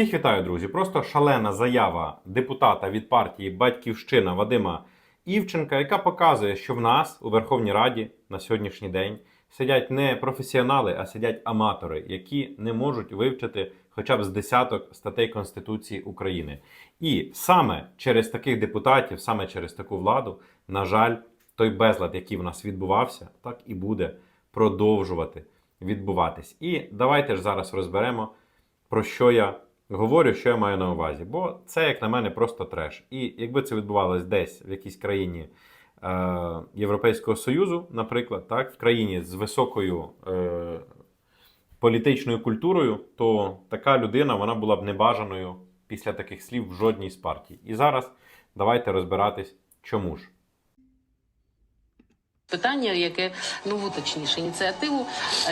Всіх вітаю, друзі. Просто шалена заява депутата від партії Батьківщина Вадима Івченка, яка показує, що в нас у Верховній Раді на сьогоднішній день сидять не професіонали, а сидять аматори, які не можуть вивчити хоча б з десяток статей Конституції України. І саме через таких депутатів, саме через таку владу, на жаль, той безлад, який в нас відбувався, так і буде продовжувати відбуватись. І давайте ж зараз розберемо, про що я говорю, що я маю на увазі. Бо це, як на мене, просто треш. І якби це відбувалось десь в якійсь країні е, Європейського Союзу, наприклад, так, в країні з високою е, політичною культурою, то така людина вона була б небажаною після таких слів в жодній з партій. І зараз давайте розбиратись, чому ж. Питання, яке нову точніше ініціативу,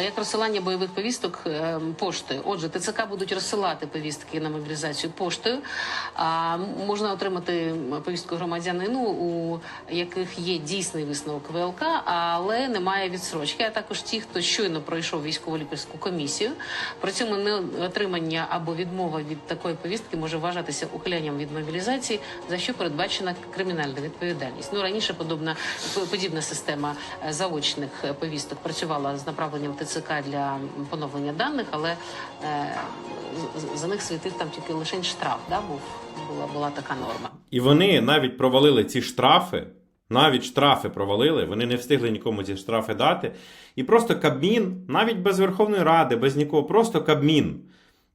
як розсилання бойових повісток е, поштою. Отже, ТЦК будуть розсилати повістки на мобілізацію поштою. А можна отримати повістку громадянину, у яких є дійсний висновок ВЛК, але немає відсрочки. А також ті, хто щойно пройшов військово-лікарську комісію. При цьому не отримання або відмова від такої повістки може вважатися ухилянням від мобілізації, за що передбачена кримінальна відповідальність. Ну раніше подобна подібна система е, заочних е, повісток працювала з направленням ТЦК для поновлення даних, але е, за них світив там тільки лише штраф. Да, був була була така норма. І вони навіть провалили ці штрафи, навіть штрафи провалили, вони не встигли нікому ці штрафи дати. І просто Кабмін, навіть без Верховної Ради, без нікого, просто Кабмін,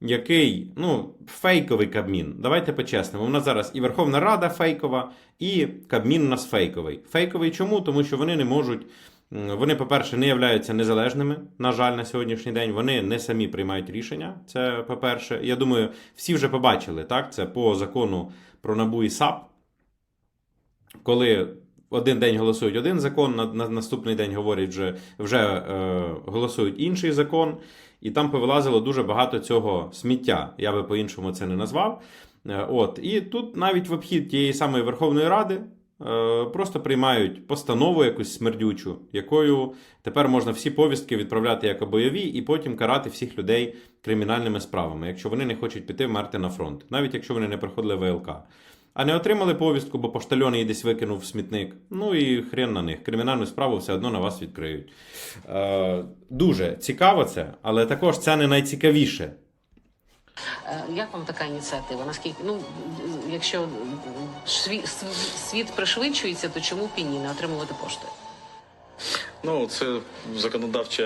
який, ну, фейковий Кабмін. Давайте по-чесному. У нас зараз і Верховна Рада фейкова, і Кабмін у нас фейковий. Фейковий чому? Тому що вони не можуть. Вони, по-перше, не являються незалежними, на жаль, на сьогоднішній день. Вони не самі приймають рішення. Це по-перше. Я думаю, всі вже побачили, так? Це по закону про НАБУ і САП коли один день голосують один закон, на, на наступний день говорять вже, вже е, голосують інший закон, і там повилазило дуже багато цього сміття. Я би по-іншому це не назвав. Е, от, і тут навіть в обхід тієї самої Верховної Ради. е, Просто приймають постанову якусь смердючу, якою тепер можна всі повістки відправляти як бойові, і потім карати всіх людей кримінальними справами, якщо вони не хочуть піти вмерти на фронт, навіть якщо вони не проходили ВЛК. А не отримали повістку, бо поштальон її десь викинув в смітник. Ну і хрен на них. Кримінальну справу все одно на вас відкриють. Е, дуже цікаво це, але також це не найцікавіше. Е, Як вам така ініціатива? Наскільки ну якщо світ, пришвидшується, то чому б не отримувати поштою? Ну, це законодавча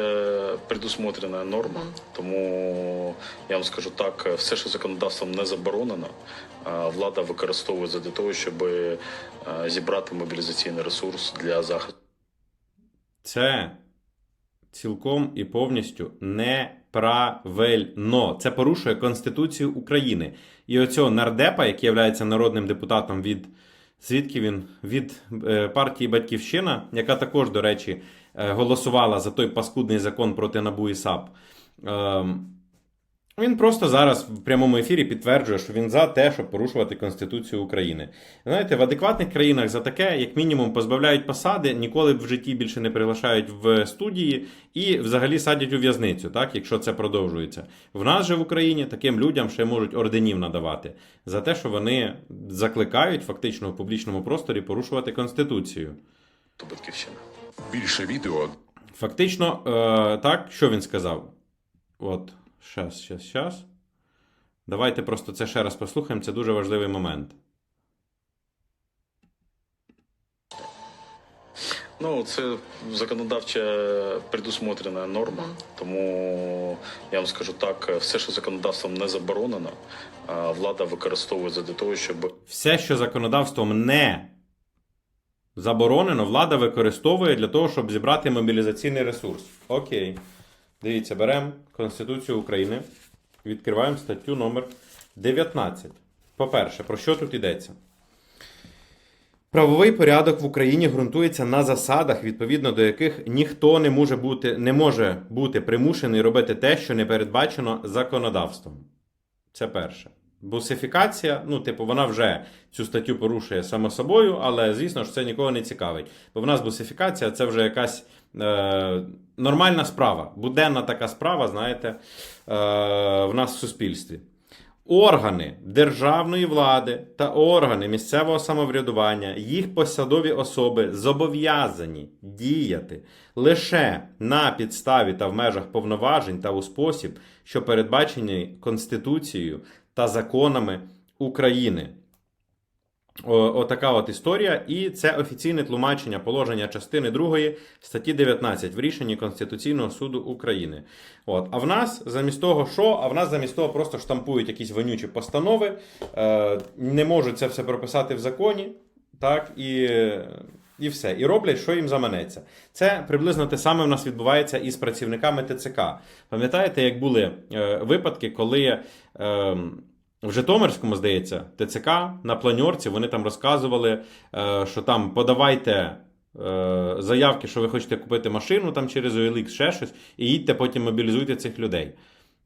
предусмотрена норма, тому я вам скажу так: все, що законодавством не заборонено, влада використовує для того, щоб е, зібрати мобілізаційний ресурс для захисту. Це цілком і повністю неправильно. Це порушує Конституцію України. І оцього нардепа, який є народним депутатом від звідки він? Від е, партії Батьківщина, яка також, до речі, е, голосувала за той паскудний закон проти НАБУ і САП. Він просто зараз в прямому ефірі підтверджує, що він за те, щоб порушувати Конституцію України. Знаєте, в адекватних країнах за таке, як мінімум, позбавляють посади, ніколи в житті більше не приглашають в студії і взагалі садять у в'язницю, так, якщо це продовжується. В нас же в Україні таким людям ще можуть орденів надавати за те, що вони закликають фактично в публічному просторі порушувати Конституцію. Батьківщина. Більше відео Фактично, е, так, що він сказав? От, щас, щас, щас. Давайте просто це ще раз послухаємо, це дуже важливий момент. Ну, це законодавча предусмотрена норма, тому я вам скажу так: все, що законодавством не заборонено, влада використовує для того, щоб Все, що законодавством не заборонено, влада використовує для того, щоб зібрати мобілізаційний ресурс. Окей. Дивіться, беремо Конституцію України, відкриваємо статтю номер 19. По-перше, про що тут йдеться? Правовий порядок в Україні ґрунтується на засадах, відповідно до яких ніхто не може бути, не може бути примушений робити те, що не передбачено законодавством. Це перше. Бусифікація, ну, типу, вона вже цю статтю порушує само собою, але звісно ж це нікого не цікавить. Бо в нас бусифікація це вже якась е, нормальна справа, буденна така справа, знаєте, е, в нас в суспільстві. Органи державної влади та органи місцевого самоврядування, їх посадові особи зобов'язані діяти лише на підставі та в межах повноважень та у спосіб, що передбачені Конституцією та законами України. Отака от історія, і це офіційне тлумачення положення частини 2 статті 19 в рішенні Конституційного суду України. От. А в нас замість того, що? А в нас замість того просто штампують якісь вонючі постанови, е, не можуть це все прописати в законі, так, і, і все. І роблять, що їм заманеться. Це приблизно те саме в нас відбувається і з працівниками ТЦК. Пам'ятаєте, як були е, випадки, коли. Е, в Житомирському, здається, ТЦК на планьорці вони там розказували, е, що там подавайте е, заявки, що ви хочете купити машину там через OLX, ще щось, і їдьте потім мобілізуйте цих людей.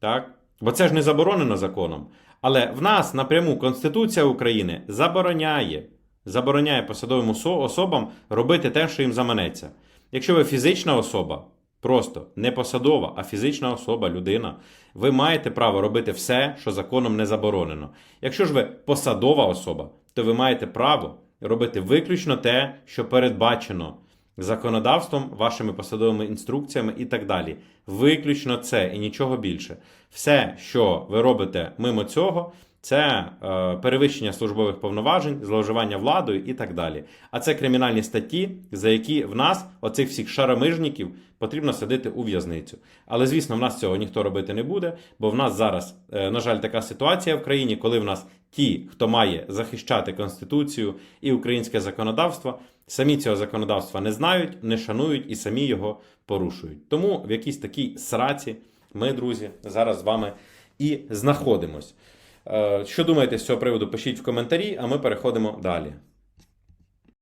Так? Бо це ж не заборонено законом. Але в нас напряму Конституція України забороняє, забороняє посадовим особам робити те, що їм заманеться. Якщо ви фізична особа, просто не посадова, а фізична особа, людина, ви маєте право робити все, що законом не заборонено. Якщо ж ви посадова особа, то ви маєте право робити виключно те, що передбачено законодавством, вашими посадовими інструкціями і так далі. Виключно це і нічого більше. Все, що ви робите мимо цього, це е, перевищення службових повноважень, зловживання владою і так далі. А це кримінальні статті, за які в нас, оцих всіх шаромижників, потрібно садити у в'язницю. Але звісно, в нас цього ніхто робити не буде, бо в нас зараз, е, на жаль, така ситуація в країні, коли в нас ті, хто має захищати конституцію і українське законодавство, самі цього законодавства не знають, не шанують і самі його порушують. Тому в якійсь такій сраці ми, друзі, зараз з вами і знаходимось. Е, Що думаєте з цього приводу? Пишіть в коментарі, а ми переходимо далі.